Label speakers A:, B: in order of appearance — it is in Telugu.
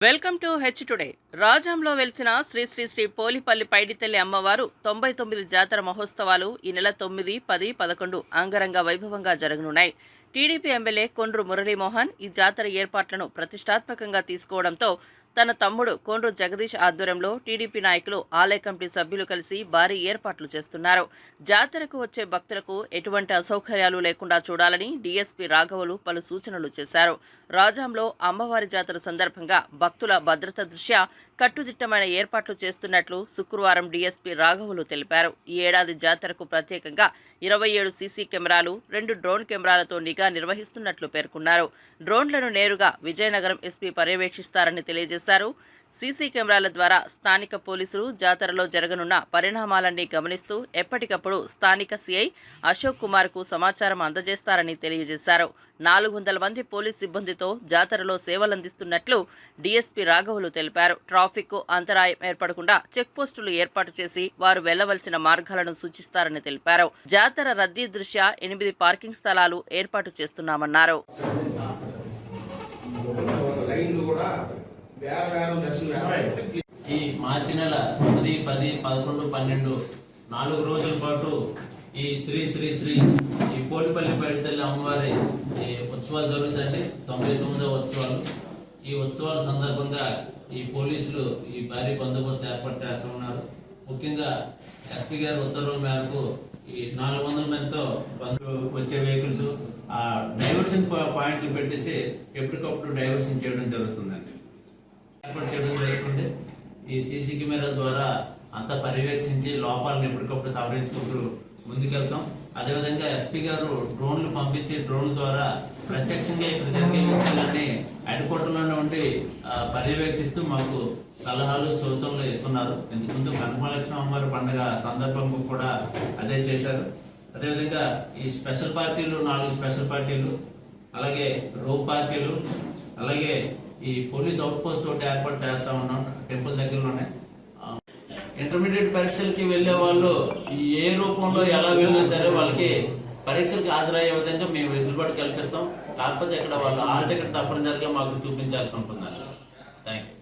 A: Welcome to H today. రాజాంలో వెలిసిన శ్రీ శ్రీ శ్రీ పోలిపల్లి పైడితల్లి అమ్మవారు తొంభై తొమ్మిది జాతర మహోత్సవాలు ఈ నెల తొమ్మిది పది పదకొండు అంగరంగ వైభవంగా జరగనున్నాయి. టీడీపీ ఎమ్మెల్యే కొండ్రు మురళీమోహన్ ఈ జాతర ఏర్పాట్లను ప్రతిష్టాత్మకంగా తీసుకోవడంతో తన తమ్ముడు కోండ్రు జగదీష్ ఆధ్వర్యంలో టీడీపీ నాయకులు ఆలయ కమిటీ సభ్యులు కలిసి భారీ ఏర్పాట్లు చేస్తున్నారు. జాతరకు వచ్చే భక్తులకు ఎటువంటి అసౌకర్యాలు లేకుండా చూడాలని డీఎస్పీ రాఘవులు పలు సూచనలు చేశారు. రాజాంలో అమ్మవారి జాతర సందర్భంగా భక్తుల భద్రత దృష్ట్యా కట్టుదిట్టమైన ఏర్పాట్లు చేస్తున్నట్లు శుక్రవారం డీఎస్పీ రాఘవులు తెలిపారు. ఈ ఏడాది జాతరకు ప్రత్యేకంగా ఇరవై ఏడు సీసీ కెమెరాలు రెండు డ్రోన్ కెమెరాలతో నిఘా నిర్వహిస్తున్నట్లు పేర్కొన్నారు. డ్రోన్లను నేరుగా విజయనగరం ఎస్పీ పర్యవేక్షిస్తారని తెలియజేశారు. సీసీ కెమెరాల ద్వారా స్థానిక పోలీసులు జాతరలో జరగనున్న పరిణామాలన్నీ గమనిస్తూ ఎప్పటికప్పుడు స్థానిక సీఐ అశోక్ కుమార్కు సమాచారం అందజేస్తారని తెలియజేశారు. నాలుగు వందల మంది పోలీస్ సిబ్బందితో జాతరలో సేవలందిస్తున్నట్లు డీఎస్పీ రాఘవులు తెలిపారు. ట్రాఫిక్ అంతరాయం ఏర్పడకుండా చెక్పోస్టులు ఏర్పాటు చేసి వారు వెళ్ళవలసిన మార్గాలను సూచిస్తారని తెలిపారు. జాతర రద్దీ దృష్ట్యా ఎనిమిది పార్కింగ్ స్థలాలు ఏర్పాటు చేస్తున్నామన్నారు.
B: ఈ మార్చి నెల తొమ్మిది పది పదకొండు పన్నెండు నాలుగు రోజుల పాటు ఈ శ్రీ శ్రీ శ్రీ ఈ కోటిపల్లి తల్లి అమ్మవారి ఈ ఉత్సవాలు జరుగుతాయండి. తొంభై తొమ్మిదవ ఉత్సవాలు. ఈ ఉత్సవాల సందర్భంగా ఈ పోలీసులు ఈ భారీ బందోబస్తు ఏర్పాటు చేస్తున్నారు ముఖ్యంగా ఎస్పీ గారి ఉత్తర్వుల మేరకు ఈ నాలుగు వందల మందితో వచ్చే వెహికల్స్ ఆ డైవర్షన్ పాయింట్లు పెట్టేసి ఎప్పటికప్పుడు డైవర్షన్ చేయడం జరుగుతుంది ఏర్పాటు చేయడం జరుగుతుంది. ఈ సీసీ కెమెరాల ద్వారా అంతా పర్యవేక్షించి లోపాలను ఎప్పటికప్పుడు సవరించుకుంటూ ముందుకెళ్తాం. అదేవిధంగా ఎస్పీ గారు డ్రోన్లు పంపించి డ్రోన్ల ద్వారా ప్రత్యక్షంగా ఇక్కడ జరిగే విషయాలన్నీ క్వార్టర్లోనే ఉండి పర్యవేక్షిస్తూ మాకు సలహాలు సూచనలు ఇస్తున్నారు. ఇంతకుముందు కనకమలక్ష్మి అమ్మవారి పండుగ సందర్భంగా కూడా అదే చేశారు. అదేవిధంగా ఈ స్పెషల్ పార్టీలు నాలుగు స్పెషల్ పార్టీలు అలాగే రో పార్టీలు అలాగే ఈ పోలీస్ అవుట్ పోస్ట్ ఒకటి ఏర్పాటు చేస్తా ఉన్నాం టెంపుల్ దగ్గరలోనే. ఇంటర్మీడియట్ పరీక్షలకి వెళ్ళే వాళ్ళు ఏ రూపంలో ఎలా వెళ్ళినా సరే వాళ్ళకి పరీక్షలకు హాజరయ్యే విధంగా మేము వెసులుబాటు కల్పిస్తాం. కాకపోతే ఇక్కడ వాళ్ళు ఆల్ టికెట్ తప్పనిసరిగా మాకు చూపించాల్సి ఉంటుంది థ్యాంక్ యూ